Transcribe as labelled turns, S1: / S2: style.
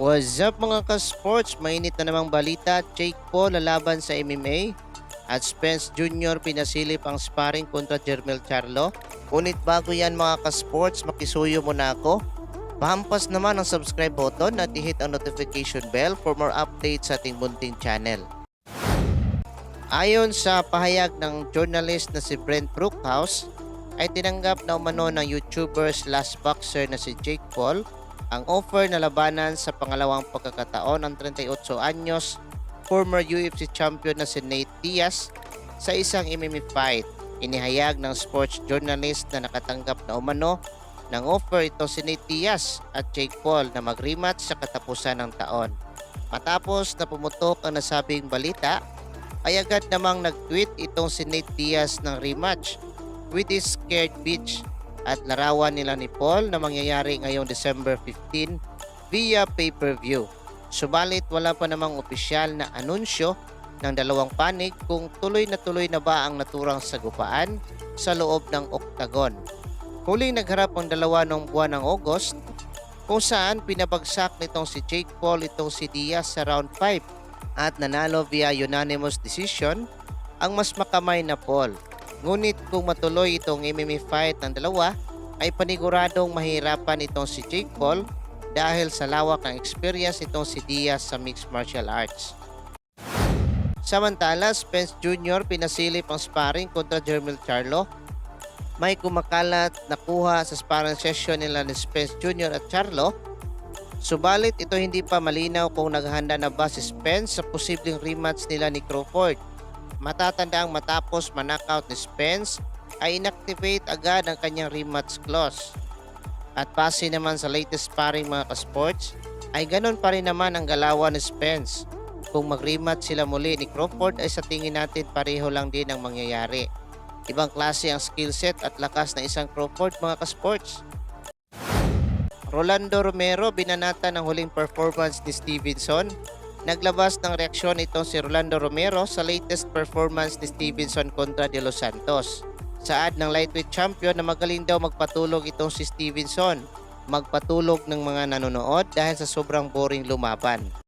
S1: What's up mga ka-sports? Mainit na namang balita. Jake Paul lalaban sa MMA at Spence Jr. pinasilip ang sparring kontra Jermel Charlo. Ngunit bago yan mga ka-sports, makisuyo muna ako. Pahampas naman ang subscribe button at i-hit ang notification bell for more updates sa ating bunting channel. Ayon sa pahayag ng journalist na si Brent Brookhouse, ay tinanggap na umano ng YouTuber slash boxer na si Jake Paul ang offer na labanan sa pangalawang pagkakataon ng 38 anyos former UFC champion na si Nate Diaz sa isang MMA fight. Inihayag ng sports journalist na nakatanggap na umano ng offer ito si Nate Diaz at Jake Paul na mag-rematch sa katapusan ng taon. Matapos na pumutok ang nasabing balita, ay agad namang nag-tweet itong si Nate Diaz ng rematch with his scared bitch at larawan nila ni Paul na mangyayari ngayong December 15 via pay-per-view. Subalit wala pa namang opisyal na anunsyo ng dalawang panig kung tuloy na tuloy na ba ang naturang sagupaan sa loob ng oktagon. Huling nagharap ang dalawa noong buwan ng August kung saan pinabagsak nitong si Jake Paul itong si Diaz sa round 5 at nanalo via unanimous decision ang mas makamay na Paul. Ngunit kung matuloy itong MMA fight ng dalawa, ay paniguradong mahirapan itong si Jake Paul dahil sa lawak ng experience itong si Diaz sa mixed martial arts. Samantala, Spence Jr. pinasilip ang sparring kontra Jermel Charlo. May kumakalat na kuha sa sparring session nila ni Spence Jr. at Charlo. Subalit ito hindi pa malinaw kung naghahanda na ba si Spence sa posibleng rematch nila ni Crawford. Matatanda ang matapos manakaut ni Spence ay inactivate agad ang kanyang rematch clause. At base naman sa latest sparring mga kasports, ay ganun pa rin naman ang galawan ni Spence. Kung mag-rematch sila muli ni Crawford ay sa tingin natin pareho lang din ang mangyayari. Ibang klase ang skill set at lakas na isang Crawford mga kasports. Rolando Romero binanata ng huling performance ni Stevenson. Naglabas ng reaksyon itong si Rolando Romero sa latest performance ni Stevenson kontra De Los Santos. Saad ng lightweight champion na magaling daw magpatulog itong si Stevenson. Magpatulog ng mga nanonood dahil sa sobrang boring lumaban.